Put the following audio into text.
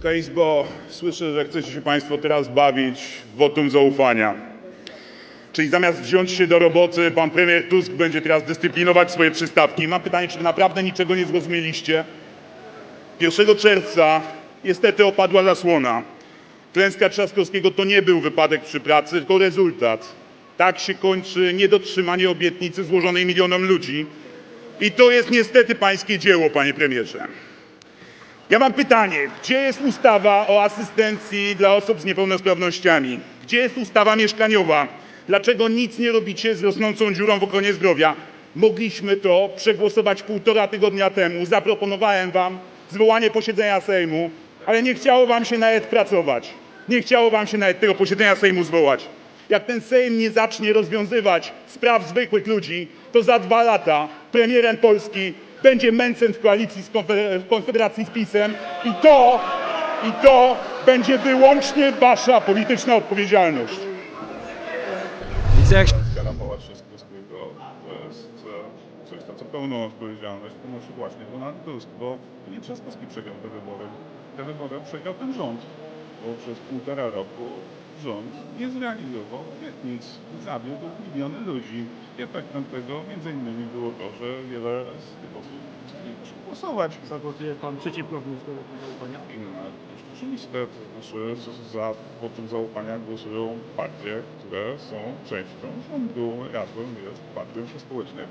Wysoka Izbo, słyszę, że chcecie się Państwo teraz bawić w wotum zaufania. Czyli zamiast wziąć się do roboty, pan premier Tusk będzie teraz dyscyplinować swoje przystawki. Mam pytanie, czy naprawdę niczego nie zrozumieliście? 1 czerwca niestety opadła zasłona. Klęska Trzaskowskiego to nie był wypadek przy pracy, tylko rezultat. Tak się kończy niedotrzymanie obietnicy złożonej milionom ludzi. I to jest niestety pańskie dzieło, panie premierze. Ja mam pytanie, gdzie jest ustawa o asystencji dla osób z niepełnosprawnościami? Gdzie jest ustawa mieszkaniowa? Dlaczego nic nie robicie z rosnącą dziurą w ochronie zdrowia? Mogliśmy to przegłosować półtora tygodnia temu. Zaproponowałem wam zwołanie posiedzenia Sejmu, ale nie chciało wam się nawet pracować. Nie chciało wam się nawet tego posiedzenia Sejmu zwołać. Jak ten Sejm nie zacznie rozwiązywać spraw zwykłych ludzi, to za dwa lata premierem Polski będzie Mencen w koalicji z Konfeder- w Konfederacji z PiSem i to, i to będzie wyłącznie wasza polityczna odpowiedzialność. Widzę jak Trzaskowskiego to jest e, coś, co pełną odpowiedzialność ponosi właśnie Donald Tusk, bo to nie Trzaskowski przegrał te wybory. Te wybory przegrał ten rząd, bo przez półtora roku rząd nie zrealizował obietnic, zawiódł miliony ludzi. Efektem tego między innymi było to, że wiele z tych osób nie poszło głosować. Zagłosuje pan przeciwko wnioskowi zaufania? No, Oczywiste, to znaczy za wotum zaufania głosują partie, które są częścią rządu. Razem jest partią społecznej.